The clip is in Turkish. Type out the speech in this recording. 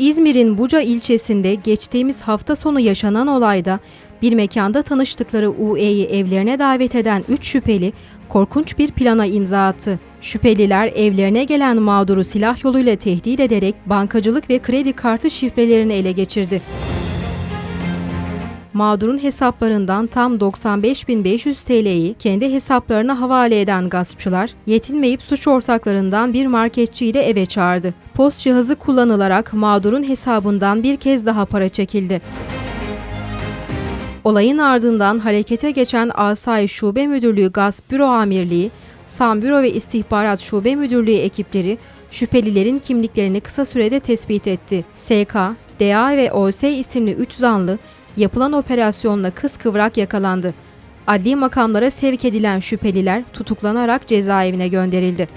İzmir'in Buca ilçesinde geçtiğimiz hafta sonu yaşanan olayda bir mekanda tanıştıkları UE'yi evlerine davet eden 3 şüpheli korkunç bir plana imza attı. Şüpheliler evlerine gelen mağduru silah yoluyla tehdit ederek bankacılık ve kredi kartı şifrelerini ele geçirdi. Mağdurun hesaplarından tam 95.500 TL'yi kendi hesaplarına havale eden gaspçılar, yetinmeyip suç ortaklarından bir marketçiyi de eve çağırdı. Post cihazı kullanılarak mağdurun hesabından bir kez daha para çekildi. Olayın ardından harekete geçen Asayiş Şube Müdürlüğü Gasp Büro Amirliği, Sam Büro ve İstihbarat Şube Müdürlüğü ekipleri şüphelilerin kimliklerini kısa sürede tespit etti. SK, DA ve OS isimli 3 zanlı yapılan operasyonla kıskıvrak yakalandı. Adli makamlara sevk edilen şüpheliler tutuklanarak cezaevine gönderildi.